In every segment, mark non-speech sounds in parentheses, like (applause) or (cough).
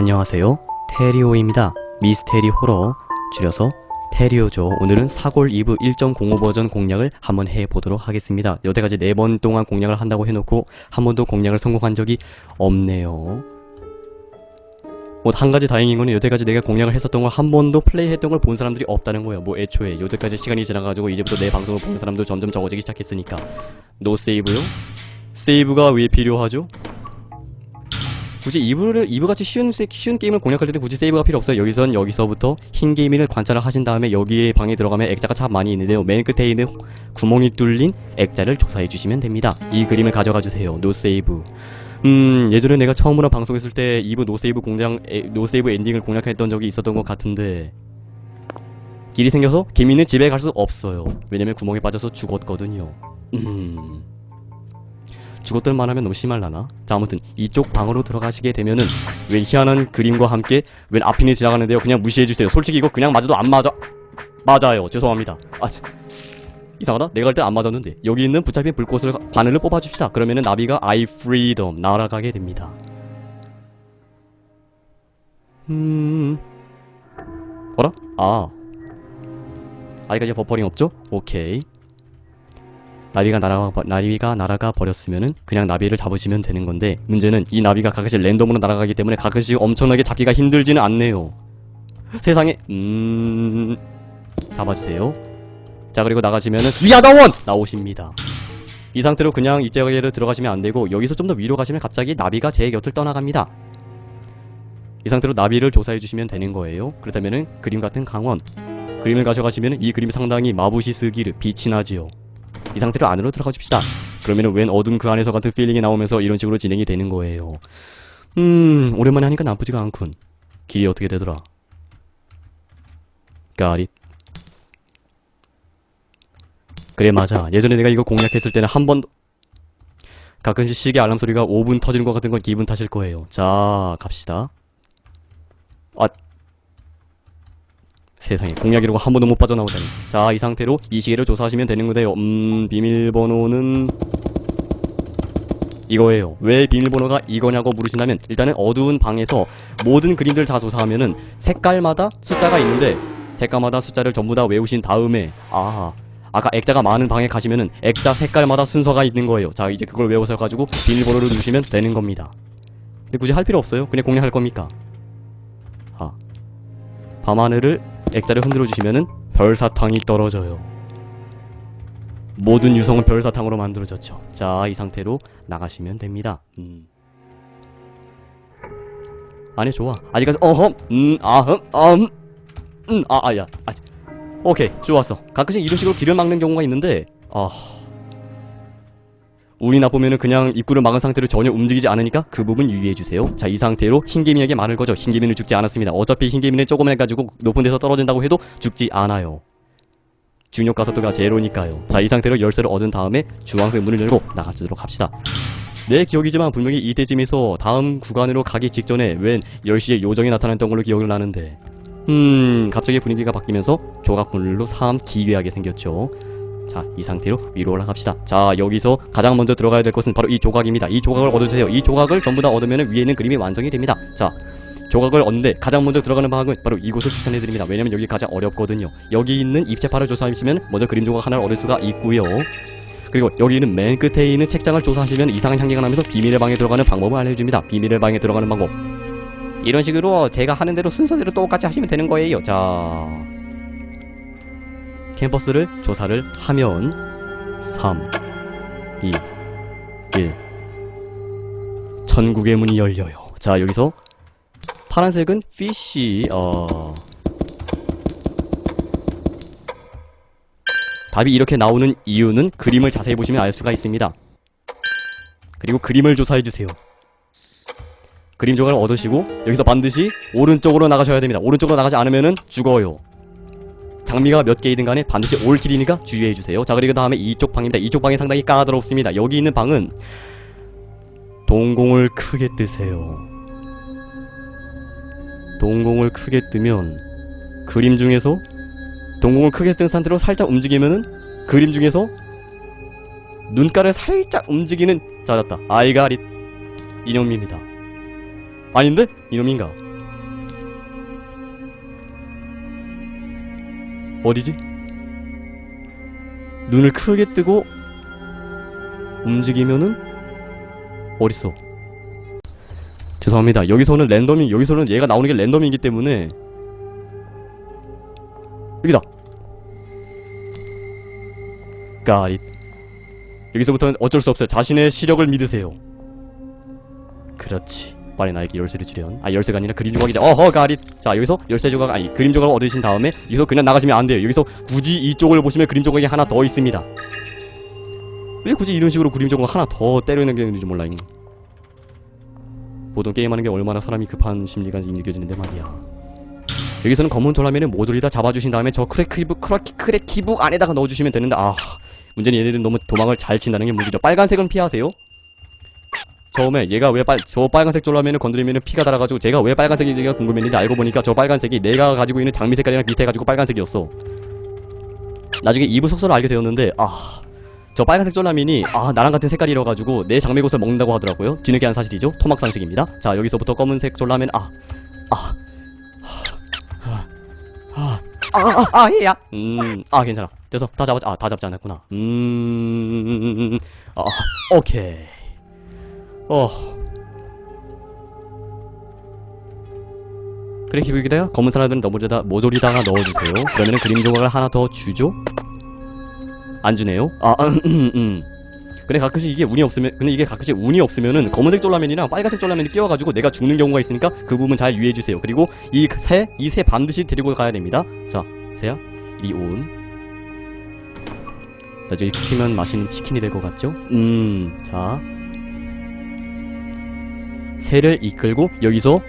안녕하세요. 테리오입니다. 미스테리 호러, 줄여서 테리오죠. 오늘은 사골 2부 1.05 버전 공략을 한번 해보도록 하겠습니다. 여태까지 4번 동안 공략을 한다고 해놓고 한 번도 공략을 성공한 적이 없네요. 뭐 한 가지 다행인 거는 여태까지 내가 공략을 했었던 걸 한 번도 플레이했던 걸 본 사람들이 없다는 거예요. 뭐 애초에 여태까지 시간이 지나가지고 이제부터 내 방송을 보는 사람도 점점 적어지기 시작했으니까. 노 세이브요? 세이브가 왜 필요하죠? 굳이 2부를 2부 같이 쉬운 세- 쉬운 게임을 공략할 때는 굳이 세이브가 필요 없어요. 여기선 여기서부터 흰 게임을 관찰을 하신 다음에 여기에 방에 들어가면 액자가 참 많이 있는데요. 맨 끝에 있는 구멍이 뚫린 액자를 조사해 주시면 됩니다. 이 그림을 가져가 주세요. 노 세이브. 음 예전에 내가 처음으로 방송했을 때 2부 노 세이브 에, 노 세이브 엔딩을 공략했던 적이 있었던 것 같은데 길이 생겨서 개미는 집에 갈 수 없어요. 왜냐면 구멍에 빠져서 죽었거든요. 음. 죽었들 만 하면 너무 심할라나? 자 아무튼 이쪽 방으로 들어가시게 되면은 웬 희한한 그림과 함께 웬 앞핀이 지나가는데요. 그냥 무시해주세요. 솔직히 이거 그냥 맞아도 안 맞아. 맞아요. 죄송합니다. 아 참. 이상하다? 내가 할 때 안 맞았는데. 여기 있는 붙잡힌 불꽃을 바늘을 뽑아줍시다. 그러면은 나비가 I freedom 날아가게 됩니다. 음. 어라? 아. 아직까지 버퍼링 없죠? 오케이 나비가 날아가 버- 나비가 날아가 버렸으면은 그냥 나비를 잡으시면 되는 건데 문제는 이 나비가 가끔씩 랜덤으로 날아가기 때문에 가끔씩 엄청나게 잡기가 힘들지는 않네요. 세상에 음 잡아주세요. 자 그리고 나가시면은 위아다원 나오십니다. 이 상태로 그냥 이자리로 들어가시면 안 되고 여기서 좀 더 위로 가시면 갑자기 나비가 제 곁을 떠나갑니다. 이 상태로 나비를 조사해 주시면 되는 거예요. 그렇다면은 그림 같은 강원 그림을 가져가시면 이 그림이 상당히 마부시 스기르 빛이 나지요. 이 상태로 안으로 들어가 줍시다. 그러면은 웬 어둠 그 안에서 같은 필링이 나오면서 이런 식으로 진행이 되는 거예요. 음, 오랜만에 하니까 나쁘지가 않군. 길이 어떻게 되더라? 까리. 그래 맞아. 예전에 내가 이거 공략했을 때는 한 번도 가끔씩 시계 알람 소리가 5분 터지는 것 같은 건 기분 탓일 거예요. 자, 갑시다. 아, 세상에 공략이라고 한 번도 못 빠져나오다니. 자 이 상태로 이 시계를 조사하시면 되는 건데요. 음 비밀번호는 이거예요. 왜 비밀번호가 이거냐고 물으신다면 일단은 어두운 방에서 모든 그림들 다 조사하면은 색깔마다 숫자가 있는데 색깔마다 숫자를 전부 다 외우신 다음에 아 아까 액자가 많은 방에 가시면은 액자 색깔마다 순서가 있는 거예요. 자 이제 그걸 외워서 가지고 비밀번호를 누르시면 되는 겁니다. 근데 굳이 할 필요 없어요. 그냥 공략할 겁니까? 아 밤하늘을 액자를 흔들어 주시면은 별사탕이 떨어져요. 모든 유성은 별사탕으로 만들어졌죠. 자, 이 상태로 나가시면 됩니다. 음. 아니 좋아. 아직까지 어흠, 음, 아흠, 아흠, 음, 아, 아야, 아, 오케이, 좋았어. 가끔씩 이런 식으로 길을 막는 경우가 있는데, 아, 운이 나쁘면은 그냥 입구를 막은 상태로 전혀 움직이지 않으니까 그 부분 유의해 주세요. 자, 이 상태로 흰개미에게 말을 거죠. 흰개미는 죽지 않았습니다. 어차피 흰개미는 조금 해가지고 높은 데서 떨어진다고 해도 죽지 않아요. 중력 가속도가 제로니까요. 자, 이 상태로 열쇠를 얻은 다음에 주황색 문을 열고 나가주도록 합시다. 내 기억이지만 분명히 이때쯤에서 다음 구간으로 가기 직전에 웬 10시에 요정이 나타났던 걸로 기억을 나는데 음 갑자기 분위기가 바뀌면서 조각분들로 삼 기괴하게 생겼죠 자 이 상태로 위로 올라갑시다. 자 여기서 가장 먼저 들어가야 될 것은 바로 이 조각입니다. 이 조각을 얻어주세요. 이 조각을 전부 다 얻으면 위에 있는 그림이 완성이 됩니다. 자 조각을 얻는데 가장 먼저 들어가는 방은 바로 이곳을 추천해드립니다. 왜냐면 여기 가장 어렵거든요. 여기 있는 입체파를 조사하시면 먼저 그림 조각 하나를 얻을 수가 있고요. 그리고 여기는 맨 끝에 있는 책장을 조사하시면 이상한 향기가 나면서 비밀의 방에 들어가는 방법을 알려줍니다. 비밀의 방에 들어가는 방법. 이런 식으로 제가 하는 대로 순서대로 똑같이 하시면 되는 거예요. 자, 캠퍼스를 조사를 하면 3, 2, 1. 천국의 문이 열려요. 자, 여기서 파란색은 피쉬, 어. 답이 이렇게 나오는 이유는 그림을 자세히 보시면 알 수가 있습니다. 그리고 그림을 조사해 주세요. 그림 조각을 얻으시고 여기서 반드시 오른쪽으로 나가셔야 됩니다. 오른쪽으로 나가지 않으면은 죽어요. 장미가 몇 개이든 간에 반드시 올 길이니까 주의해 주세요. 자 그리고 다음에 이쪽 방입니다. 이쪽 방이 상당히 까다롭습니다. 여기 있는 방은 동공을 크게 뜨세요. 동공을 크게 뜨면 그림 중에서 동공을 크게 뜬 상태로 살짝 움직이면은 그림 중에서 눈가를 살짝 움직이는 찾았다 아이가릿 이놈입니다 아닌데? 이놈인가? 어디지? 눈을 크게 뜨고 움직이면은 어딨어? 죄송합니다. 여기서는 랜덤이 여기서는 얘가 나오는 게 랜덤이기 때문에 여기다. It. 여기서부터는 어쩔 수 없어요. 자신의 시력을 믿으세요. 그렇지. 빨리 나에게 열쇠를 주련. 아 열쇠가 아니라 그림 조각이다. 어허 가릿. 자 여기서 열쇠 조각 아니 그림 조각을 얻으신 다음에 여기서 그냥 나가시면 안 돼요. 여기서 굳이 이쪽을 보시면 그림 조각이 하나 더 있습니다. 왜 굳이 이런 식으로 그림 조각 하나 더 때려내는 게 있는지 몰라. 잉. 보통 게임하는 게 얼마나 사람이 급한 심리가 느껴지는데 말이야. 여기서는 검은 졸라매는 모조리 다 잡아주신 다음에 저 크래키북 크래키 크래키북 안에다가 넣어주시면 되는데 아 문제는 얘네들은 너무 도망을 잘 친다는 게 문제죠. 빨간색은 피하세요. 처음에 얘가 왜 빨 저 빨간색 졸라매는 건드리면은 피가 달아가지고 제가 왜 빨간색인지가 궁금했는데 알고 보니까 저 빨간색이 내가 가지고 있는 장미 색깔이랑 비슷해가지고 빨간색이었어. 나중에 2부 속설을 알게 되었는데 아. 저 빨간색 쫄라민이 아 나랑 같은 색깔이라 가지고 내 장미꽃을 먹는다고 하더라고요. 뒤늦게 한 사실이죠. 토막상식입니다. 자 여기서부터 검은색 쫄라면 아아 아 아 아 아, 얘야. 음 아 괜찮아. 됐어 다 잡았 아다 잡지 않았구나. 음 아 오케이. 어. 그래 기분이다 검은 사람들은 너무저다 모조리다가 넣어주세요. 그러면은 그림 조각을 하나 더 주죠. 안 주네요. 아, 음, 음, 음. 근데 가끔씩 이게 운이 없으면, 근데 이게 가끔씩 운이 없으면은 검은색 쫄라면이랑 빨간색 쫄라면이 끼어가지고 내가 죽는 경우가 있으니까 그 부분 잘 유의해 주세요. 그리고 이 새, 이 새 반드시 데리고 가야 됩니다. 자, 새야, 이리 온. 나중에 키면 맛있는 치킨이 될 것 같죠? 음, 자. 새를 이끌고 여기서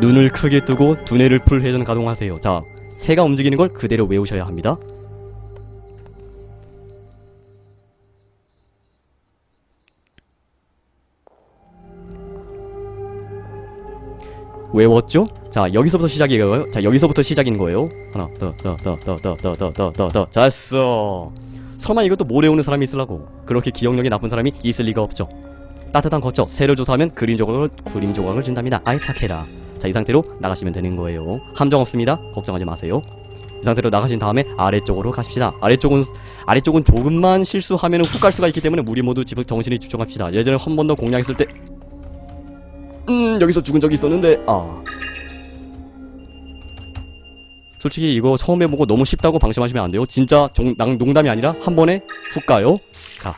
눈을 크게 뜨고 두뇌를 풀 회전 가동하세요. 자, 새가 움직이는 걸 그대로 외우셔야 합니다. 외웠죠? 자 여기서부터 시작이에요. 자 여기서부터 시작인 거예요. 하나 더더더더더더더더더 잘했어. 설마 이것도 못 외우는 사람이 있으려고? 그렇게 기억력이 나쁜 사람이 있을 리가 없죠. 따뜻한 거쳐 새를 조사하면 그림 조각을 그림 조각을 준답니다. 아이 착해라. 자 이 상태로 나가시면 되는 거예요. 함정 없습니다. 걱정하지 마세요. 이 상태로 나가신 다음에 아래쪽으로 가십시다. 아래쪽은 아래쪽은 조금만 실수하면 훅 갈 수가 있기 때문에 우리 모두 집 정신이 집중합시다. 예전에 한 번 더 공략했을 때, 음 여기서 죽은 적이 있었는데 아. 솔직히 이거 처음 해보고 너무 쉽다고 방심하시면 안 돼요. 진짜 정, 낭, 농담이 아니라 한 번에 훅 가요. 자,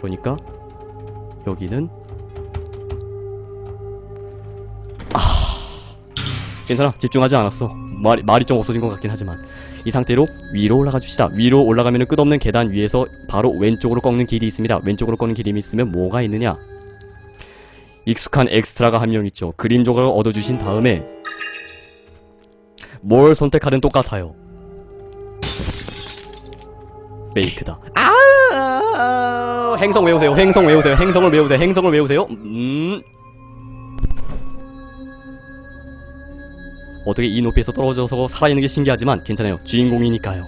그러니까 여기는 괜찮아. 집중하지 않았어. 말이, 말이 좀 없어진 것 같긴 하지만. 이 상태로 위로 올라가 줍시다. 위로 올라가면 끝없는 계단 위에서 바로 왼쪽으로 꺾는 길이 있습니다. 왼쪽으로 꺾는 길이 있으면 뭐가 있느냐? 익숙한 엑스트라가 한 명 있죠. 그림 조각을 얻어주신 다음에 뭘 선택하든 똑같아요. 페이크다. 아 행성 외우세요 행성 외우세요 행성을 외우세요 행성을 외우세요 음 어떻게 이 높이에서 떨어져서 살아있는 게 신기하지만 괜찮아요. 주인공이니까요.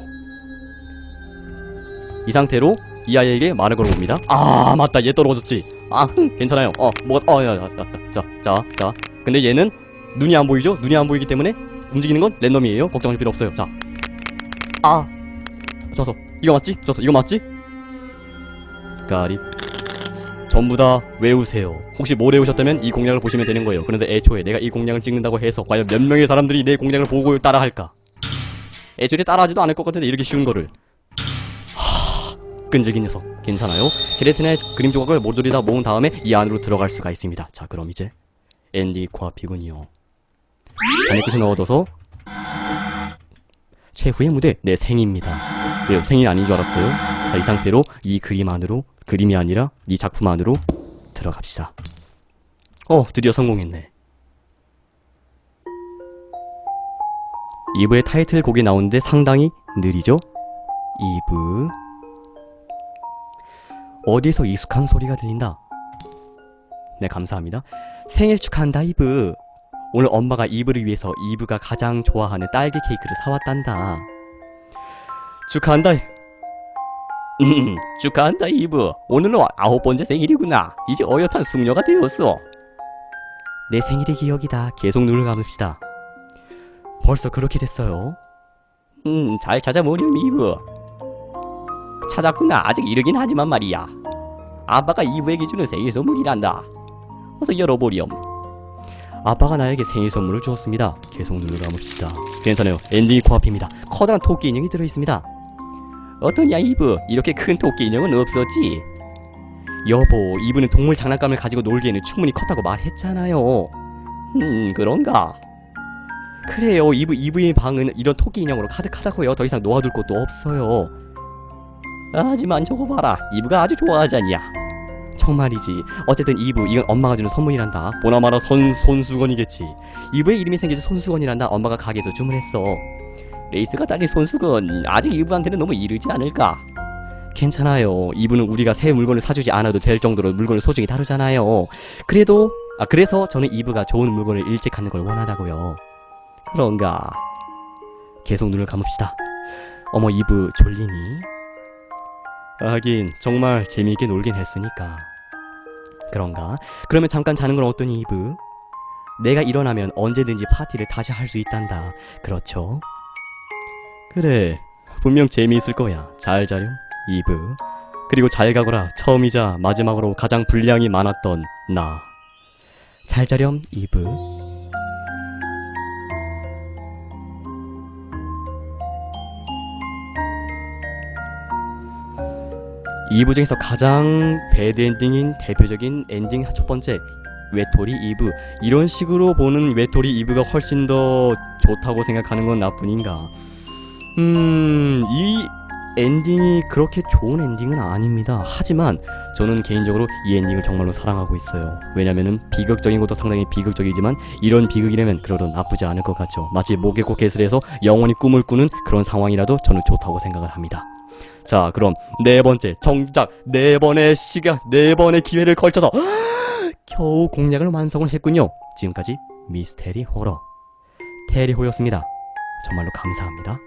이 상태로 이 아이에게 말을 걸어봅니다. 아 맞다 얘 떨어졌지. 아 흥, 괜찮아요. 어 뭐가 어자자자자 자. 근데 얘는 눈이 안 보이죠? 눈이 안 보이기 때문에 움직이는 건 랜덤이에요. 걱정할 필요 없어요. 자. 아 좋았어. 이거 맞지? 좋았어. 이거 맞지? 까리. 전부 다 외우세요. 혹시 못 외우셨다면 이 공략을 보시면 되는 거예요. 그런데 애초에 내가 이 공략을 찍는다고 해서 과연 몇 명의 사람들이 내 공략을 보고 따라할까? 애초에 따라하지도 않을 것 같은데 이렇게 쉬운 거를. 하... 끈질긴 녀석. 괜찮아요? 게레틴의 그림 조각을 모조리 다 모은 다음에 이 안으로 들어갈 수가 있습니다. 자, 그럼 이제 앤디 코앞이군요. 잔액끝을 넣어둬서 최후의 무대 내 생입니다. 왜요? 생이 아닌 줄 알았어요? 자, 이 상태로 이 그림 안으로 그림이 아니라 이 작품 안으로 들어갑시다. 어, 드디어 성공했네. 2부의 타이틀곡이 나오는데 상당히 느리죠? 2부 어디서 익숙한 소리가 들린다. 네, 감사합니다. 생일 축하한다, 이브. 오늘 엄마가 이브를 위해서 이브가 가장 좋아하는 딸기 케이크를 사왔단다. 축하한다. 음, 축하한다, 이브. 오늘은 아홉 번째 생일이구나. 이제 어엿한 숙녀가 되었어. 내 생일의 기억이다. 계속 눈을 감읍시다. 벌써 그렇게 됐어요. 음, 잘 찾아보렴, 이브. 찾았구나. 아직 이르긴 하지만 말이야. 아빠가 이브에게 주는 생일 선물이란다. 어서 열어보렴. 아빠가 나에게 생일 선물을 주었습니다. 계속 눈을 감읍시다. 괜찮아요. 엔딩이 코앞입니다. 커다란 토끼 인형이 들어있습니다. 어떠냐, 이브? 이렇게 큰 토끼 인형은 없었지? 여보, 이브는 동물 장난감을 가지고 놀기에는 충분히 컸다고 말했잖아요. 음, 그런가? 그래요. 이브, 이브의 방은 이런 토끼 인형으로 가득하다고요. 더 이상 놓아둘 곳도 없어요. 하지만 저거 봐라. 이브가 아주 좋아하잖냐. 정말이지. 어쨌든 이브, 이건 엄마가 주는 선물이란다. 보나마나 선, 손수건이겠지. 이브의 이름이 생겨서 손수건이란다. 엄마가 가게에서 주문했어. 레이스가 달린 손수건, 아직 이브한테는 너무 이르지 않을까? 괜찮아요. 이분은 우리가 새 물건을 사주지 않아도 될 정도로 물건을 소중히 다루잖아요. 그래도 아 그래서 저는 이브가 좋은 물건을 일찍 갖는 걸 원하다고요. 그런가? 계속 눈을 감읍시다. 어머 이브 졸리니? 하긴 정말 재미있게 놀긴 했으니까. 그런가? 그러면 잠깐 자는 건 어떠니 이브? 내가 일어나면 언제든지 파티를 다시 할 수 있단다. 그렇죠? 그래. 분명 재미있을 거야. 잘 자렴. 이브 그리고 잘 가거라 처음이자 마지막으로 가장 분량이 많았던 나 잘 자렴 이브 이브 중에서 가장 배드 엔딩인 대표적인 엔딩 첫 번째 외톨이 이브 이런 식으로 보는 외톨이 이브가 훨씬 더 좋다고 생각하는 건 나뿐인가 음 이 엔딩이 그렇게 좋은 엔딩은 아닙니다. 하지만 저는 개인적으로 이 엔딩을 정말로 사랑하고 있어요. 왜냐면은 비극적인 것도 상당히 비극적이지만 이런 비극이라면 그래도 나쁘지 않을 것 같죠. 마치 목에 꼭 개슬해서 영원히 꿈을 꾸는 그런 상황이라도 저는 좋다고 생각을 합니다. 자, 그럼 네 번째 정작 네 번의 시간, 네 번의 기회를 걸쳐서 (gasps) 겨우 공략을 완성을 했군요. 지금까지 미스테리 호러 테리호였습니다. 정말로 감사합니다.